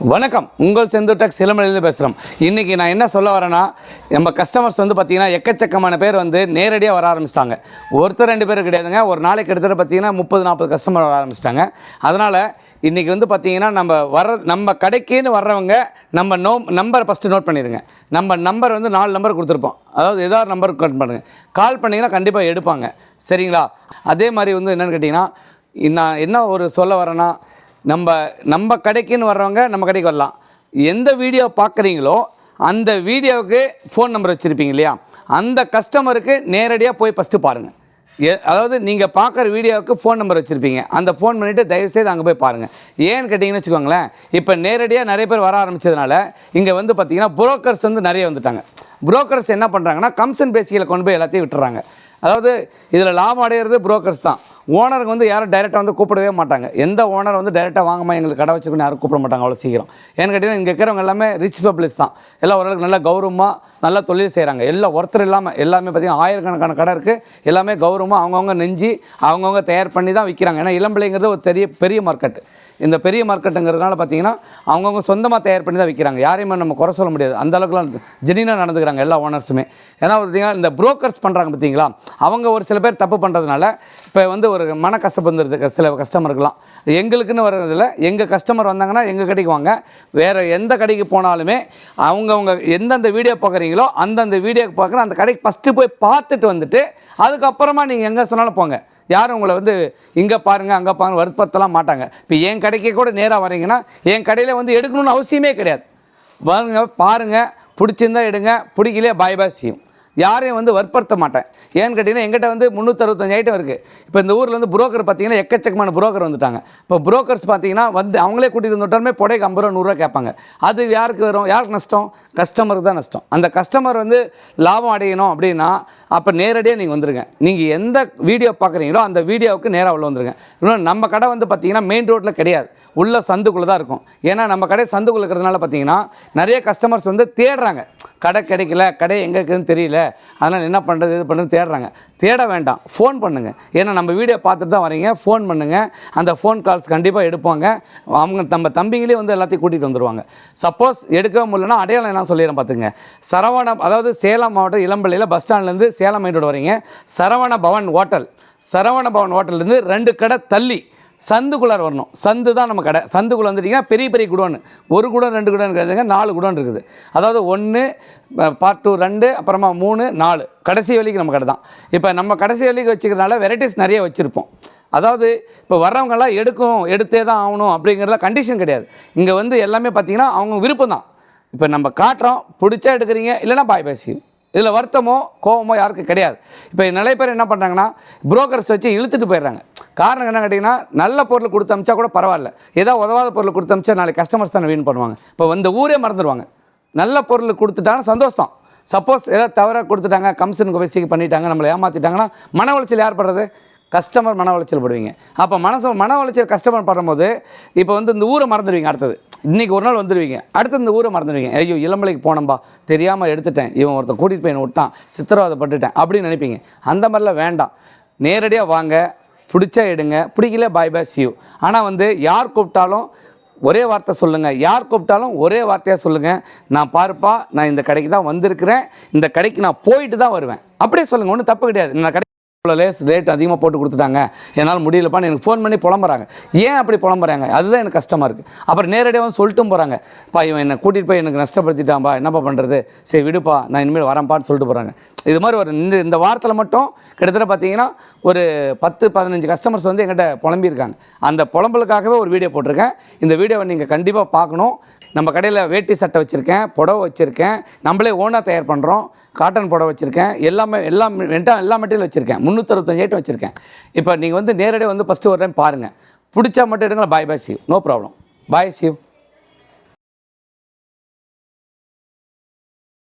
வணக்கம். உங்கள் செந்துட்டக் சிலமலையிலேருந்து பேசுகிறோம் இன்றைக்கி நான் என்ன சொல்ல வரேன்னா நம்ம கஸ்டமர்ஸ் வந்து பார்த்திங்கன்னா எக்கச்சக்கமான பேர் வந்து நேரடியாக வர ஆரம்பிச்சிட்டாங்க. ஒருத்தர் ரெண்டு பேர் கிடையாதுங்க. ஒரு நாளைக்கு எடுத்துகிட்டு பார்த்திங்கன்னா முப்பது நாற்பது கஸ்டமர் வர ஆரம்பிச்சிட்டாங்க. அதனால் இன்றைக்கி வந்து பார்த்திங்கன்னா நம்ம வர நம்ம கடைக்குன்னு வர்றவங்க நம்ம நோ நம்பரை ஃபஸ்ட்டு நோட் பண்ணிடுங்க நம்ம நம்பர் வந்து நாலு நம்பர் கொடுத்துருப்போம். அதாவது ஏதாவது நம்பர் கால் பண்ணுங்கள் கால் பண்ணிங்கன்னா கண்டிப்பாக எடுப்பாங்க. சரிங்களா? அதே மாதிரி வந்து என்னென்னு கேட்டிங்கன்னா நான் என்ன ஒரு சொல்ல வரேன்னா நம்ம நம்ம கடைக்குன்னு வர்றவங்க நம்ம கடைக்கு வரலாம். எந்த வீடியோ பார்க்குறீங்களோ அந்த வீடியோவுக்கு ஃபோன் நம்பர் வச்சுருப்பீங்க இல்லையா? அந்த கஸ்டமருக்கு நேரடியாக போய் ஃபஸ்ட்டு பாருங்கள் எ அதாவது நீங்கள் பார்க்குற வீடியோவுக்கு ஃபோன் நம்பர் வச்சுருப்பீங்க. அந்த ஃபோன் பண்ணிவிட்டு தயவுசெய்து அங்கே போய் பாருங்கள் ஏன்னு கேட்டிங்கன்னு வச்சுக்கோங்களேன் இப்போ நேரடியாக நிறைய பேர் வர ஆரம்பிச்சதுனால இங்கே வந்து பார்த்திங்கன்னா புரோக்கர்ஸ் வந்து நிறைய வந்துட்டாங்க. புரோக்கர்ஸ் என்ன பண்ணுறாங்கன்னா கம்சன் பேசிக்கில் கொண்டு போய் எல்லாத்தையும் விட்டுறாங்க. அதாவது இதில் லாபம் அடைகிறது புரோக்கர்ஸ் தான். ஓனருக்கு வந்து யாரும் டைரெக்டாக வந்து கூப்பிடவே மாட்டாங்க. எந்த ஓனர் வந்து டைரெக்டாக வாங்கம்மா எங்களுக்கு கடை வச்சுக்கணும் யாரும் கூப்பிட மாட்டாங்க அவ்வளோ சீக்கிரம். ஏன்னு கேட்டிங்கன்னா இங்கே இருக்கிறவங்க எல்லாமே ரிச் பப்ளிக்ஸ் தான். எல்லாம் ஓரளவுக்கு நல்லா கௌரவமாக நல்லா தொழில் செய்கிறாங்க எல்லாம் ஒருத்தர் இல்லாமல் எல்லாமே பார்த்திங்கன்னா ஆயிரக்கணக்கான கடை இருக்குது எல்லாமே கௌரவமாக அவங்கவுங்க நெஞ்சு அவங்கவுங்க தயார் பண்ணி தான் விற்கிறாங்க ஏன்னா இளம்பிள்ளைங்கிறது ஒரு பெரிய பெரிய மார்க்கெட் இந்த பெரிய மார்க்கெட்டுங்கிறதுனால பார்த்தீங்கன்னா அவங்கவுங்க சொந்தமாக தயார் பண்ணி தான் விற்கிறாங்க யாரையுமே நம்ம குறை சொல்ல முடியாது. அந்த அளவுக்குலாம் ஜெனினாக நடந்துக்கிறாங்க எல்லா ஓனர்ஸுமே ஏன்னா பார்த்தீங்கன்னா இந்த புரோக்கர்ஸ் பண்ணுறாங்க பார்த்தீங்களா? அவங்க ஒரு சில பேர் தப்பு பண்ணுறதுனால இப்போ வந்து ஒரு மன கஷ்டம் வந்துருது. சில கஸ்டமருக்குலாம் எங்களுக்குன்னு வர்றதில்ல. எங்கள் கஸ்டமர் வந்தாங்கன்னா எங்கள் கடைக்கு வாங்க. வேறு எந்த கடைக்கு போனாலுமே அவங்கவுங்க எந்தெந்த வீடியோ பார்க்குறீங்களோ அந்தந்த வீடியோ பார்க்குற அந்த கடைக்கு ஃபஸ்ட்டு போய் பார்த்துட்டு வந்துட்டு அதுக்கப்புறமா நீங்கள் எங்கே சொன்னாலும் போங்க. யாரும் உங்களை வந்து இங்கே பாருங்கள் அங்கே பாருங்க வருத்தப்படுத்தலாம் மாட்டாங்க. இப்போ என் கடைக்கே கூட நேராக வரீங்கன்னா என் கடையில் வந்து எடுக்கணும்னு அவசியமே கிடையாது. வாங்க பாருங்கள் பிடிச்சிருந்தா எடுங்க பிடிக்கலையே பாய் பாய் செய்யும் யாரையும் வந்து வற்புறுத்த மாட்டேன். ஏன்னு கேட்டிங்கன்னா எங்கிட்ட வந்து முந்நூற்றறுபத்தஞ்சு ஐட்டம் இருக்குது இப்போ இந்த ஊரில் வந்து புரோக்கர் பார்த்தீங்கன்னா எக்கச்சக்கமான புரோக்கர் வந்துட்டாங்க. இப்போ புரோக்கர்ஸ் பார்த்தீங்கன்னா வந்து அவங்களே கூட்டிகிட்டு வந்துட்டாலுமே புடைக்கு ஐம்பது ரூபா நூறுரூவா கேட்பாங்க. அது யாருக்கு வரும்? யாருக்கு நஷ்டம்? கஸ்டமருக்கு தான் நஷ்டம். அந்த கஸ்டமர் வந்து லாபம் அடையணும் அப்படின்னா அப்போ நேரடியாக நீங்கள் வந்துருங்க. நீங்கள் எந்த வீடியோ பார்க்குறீங்களோ அந்த வீடியோவுக்கு நேராக உள்ள வந்துருங்க. இன்னும் நம்ம கடை வந்து பார்த்தீங்கன்னா மெயின் ரோட்டில் கிடையாது. உள்ள சந்துக்குள்ளே தான் இருக்கும். ஏன்னா நம்ம கடை சந்துக்குள்ள இருக்கிறதுனால பார்த்தீங்கன்னா நிறைய கஸ்டமர்ஸ் வந்து தேடுறாங்க. கடை கிடைக்கல கடை எங்கே இருக்குதுன்னு தெரியல. அதனால் என்ன பண்ணுறது இது பண்ணுறது தேடுறாங்க. தேட வேண்டாம். ஃபோன் பண்ணுங்கள் ஏன்னா நம்ம வீடியோ பார்த்துட்டு தான் வரீங்க. ஃபோன் பண்ணுங்கள் அந்த ஃபோன் கால்ஸ் கண்டிப்பாக எடுப்பாங்க. அவங்க நம்ம தம்பிங்களே வந்து எல்லாத்தையும் கூட்டிகிட்டு வந்துடுவாங்க சப்போஸ் எடுக்கவே முடியலன்னா அடையாளம் என்ன சொல்லிடுறேன் பார்த்துங்க சரவண அதாவது சேலம் மாவட்டம் இளம்பள்ளியில் பஸ் ஸ்டாண்ட்லேருந்து சேலம் மைண்ட் வரீங்க சரவண பவன் ஹோட்டல் சரவண பவன் ஹோட்டல்லேருந்து ரெண்டு கடை தள்ளி சந்துக்குள்ளார வரணும். சந்து தான் நம்ம கடை. சந்துக்குள்ளே வந்துட்டிங்கன்னா பெரிய பெரிய குடோன் ஒரு குடோன் ரெண்டு குடோன் கிடையாதுங்க நாலு குடோன் இருக்குது. அதாவது ஒன்று பார்ட் டூ ரெண்டு அப்புறமா மூணு நாலு. கடைசி வழிக்கு நம்ம கடை தான். இப்போ நம்ம கடைசி வழிக்கு வச்சுக்கிறதுனால வெரைட்டிஸ் நிறைய வச்சுருப்போம். அதாவது இப்போ வர்றவங்கெல்லாம் எடுக்கும் எடுத்தே தான் ஆகணும் அப்படிங்கிறதுல கண்டிஷன் கிடையாது. இங்கே வந்து எல்லாமே பார்த்தீங்கன்னா அவங்க விருப்பம் தான். இப்போ நம்ம காட்டுறோம் பிடிச்சா எடுக்கிறீங்க இல்லைனா பாய் பேசி இதில் வருத்தமோ கோபமோ யாருக்கும் கிடையாது. இப்போ நிறைய பேர் என்ன பண்ணுறாங்கன்னா புரோக்கர்ஸ் வச்சு இழுத்துட்டு போயிடுறாங்க. காரணம் என்ன கேட்டிங்கன்னா நல்ல பொருள் கொடுத்து அமிச்சா கூட பரவாயில்ல. ஏதோ உதவாத பொருள் கொடுத்து அமிச்சா நாளைக்கு கஸ்டமர்ஸ் தானே வீண் பண்ணுவாங்க. இப்போ வந்த ஊரே மறந்துடுவாங்க. நல்ல பொருள் கொடுத்துட்டாங்கன்னா சந்தோஷம். சப்போஸ் ஏதாவது தவறாக கொடுத்துட்டாங்க கம்சனுக்கு பேசிக்கு பண்ணிட்டாங்க நம்மளை ஏமாற்றிட்டாங்கன்னா மன உளைச்சல் யார் படுறது? கஸ்டமர் மன உளைச்சல் படுவீங்க. அப்போ மனசு மன உளைச்சல் கஸ்டமர் பண்ணும்போது இப்போ வந்து இந்த ஊரை மறந்துடுவீங்க அடுத்தது. இன்றைக்கி ஒரு நாள் வந்துடுவீங்க. அடுத்து இந்த ஊரை மறந்துடுவீங்க. ஐயோ இளமலைக்கு போனம்பா தெரியாமல் எடுத்துட்டேன். இவன் ஒருத்தன் கூட்டிகிட்டு போய் விட்டான். சித்திரவதைப்பட்டுட்டேன். அப்படின்னு நினைப்பீங்க. அந்த மாதிரிலாம் வேண்டாம். நேரடியாக வாங்க. பிடிச்சா எடுங்க. பிடிக்கல பாய் பாய் சியூ ஆனால் வந்து யார் கூப்பிட்டாலும் ஒரே வார்த்தை சொல்லுங்கள் யார் கூப்பிட்டாலும் ஒரே வார்த்தையாக சொல்லுங்கள் நான் பாருப்பா நான் இந்த கடைக்கு தான் வந்திருக்கிறேன். இந்த கடைக்கு நான் போயிட்டு தான் வருவேன். அப்படியே சொல்லுங்கள் ஒன்றும் தப்பு கிடையாது. நான் கடை இவ்வளோ லேஸ் ரேட் அதிகமாக போட்டு கொடுத்துட்டாங்க. என்னால் முடியலப்பான்னு எனக்கு ஃபோன் பண்ணி புலம்புறாங்க. ஏன் அப்படி புலம்புறாங்க? அதுதான் எனக்கு கஷ்டமாக இருக்குது அப்புறம் நேரடியாக வந்து சொல்லிட்டும் போகிறாங்க பா இவன் என்னை கூட்டிகிட்டு போய் எனக்கு நஷ்டப்படுத்திட்டான்பா என்னப்பா பண்ணுறது சரி விடுப்பா நான் இனிமேல் வரேன்ப்பான்னு சொல்லிட்டு போகிறாங்க இது மாதிரி ஒரு இந்த இந்த வாரத்தில் மட்டும் கிட்டத்தட்ட பார்த்தீங்கன்னா ஒரு பத்து பதினஞ்சு கஸ்டமர்ஸ் வந்து எங்கிட்ட புலம்பியிருக்காங்க. அந்த புலம்பலுக்காகவே ஒரு வீடியோ போட்டிருக்கேன். இந்த வீடியோவை நீங்கள் கண்டிப்பாக பார்க்கணும். நம்ம கடையில் வேட்டி சட்டை வச்சுருக்கேன் புடவை வச்சுருக்கேன். நம்மளே ஓனாக தயார் பண்ணுறோம் காட்டன் புடவை வச்சுருக்கேன். எல்லாமே எல்லா எல்லா மெட்டீரியல் வச்சுருக்கேன். முந்நூற்றறுபத்தஞ்சு ஐட்டம் வச்சுருக்கேன். இப்போ நீங்கள் வந்து நேரடியாக வந்து ஃபஸ்ட்டு ஒரு டைம் பாருங்கள் பிடிச்சா மட்டும் எடுங்களா bye bye Shiv no problem bye Shiv